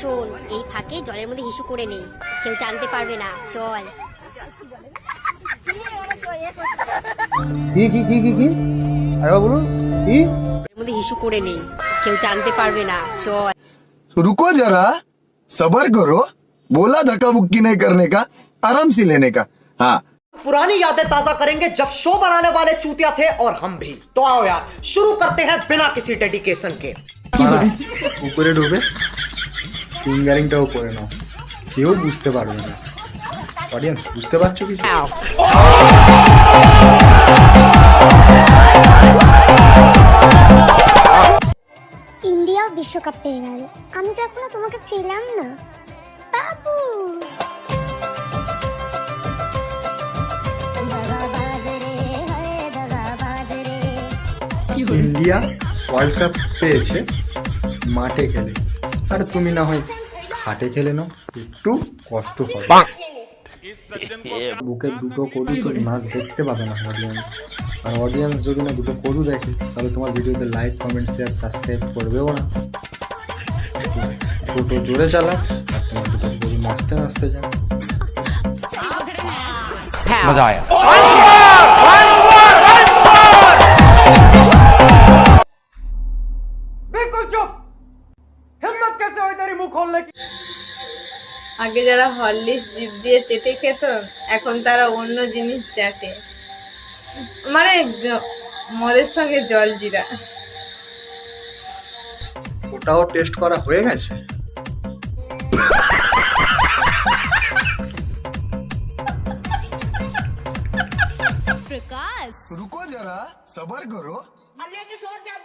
শোন এই ফাঁকে জলের মধ্যে হিসু করে নেই কেউ জানতে পারবে না চল কি কি কি কি কি আরে বলুন কি জলের মধ্যে হিসু করে নেই কেউ জানতে পারবে না চল तो रुको जरा सबर करो बोला धक्का बुक्की नहीं करने का आराम से लेने का हाँ पुरानी यादें ताजा करेंगे जब शो बनाने वाले चूतिया थे और हम भी तो आओ यार शुरू करते हैं बिना किसी डेडिकेशन के মারা, উপরে ঢুকে ফিঙ্গারিংটাও করে নাও। কেউ বুঝতে পারবে না। অডিয়েন্স বুঝতে পারছ কিছু? ইন্ডিয়া বিশ্বকাপ পেয়ে গেল। আমি তো এখনও তোমাকে পেলাম না। বাবু! ইন্ডিয়া ওয়ার্ল্ড কাপ পেয়েছে মাঠে খেলে। আর তুমি না হয় খাটে খেলে নাও একটু কষ্ট হবে। বুকে দুটো কদু তুমি মাছ দেখতে পাবে না অডিয়েন্স আর অডিয়েন্স যদি না দুটো কদু দেখে তাহলে তোমার ভিডিওতে লাইক কমেন্ট শেয়ার সাবস্ক্রাইব করবেও না। টোটো জোরে চালা আর তোমার দুটো কদু নাচতে নাচতে যাও মজা আয়া। আচ্ছা। কাছে মুখ আগে যারা হরলিক্স জিপ দিয়ে চেটে খেত এখন তারা অন্য জিনিস চাটে। মানে মদের সঙ্গে জল জিরা। ওটাও টেস্ট করা হয়ে গেছে? প্রকাশ। রুকো যারা সবার করো। একটা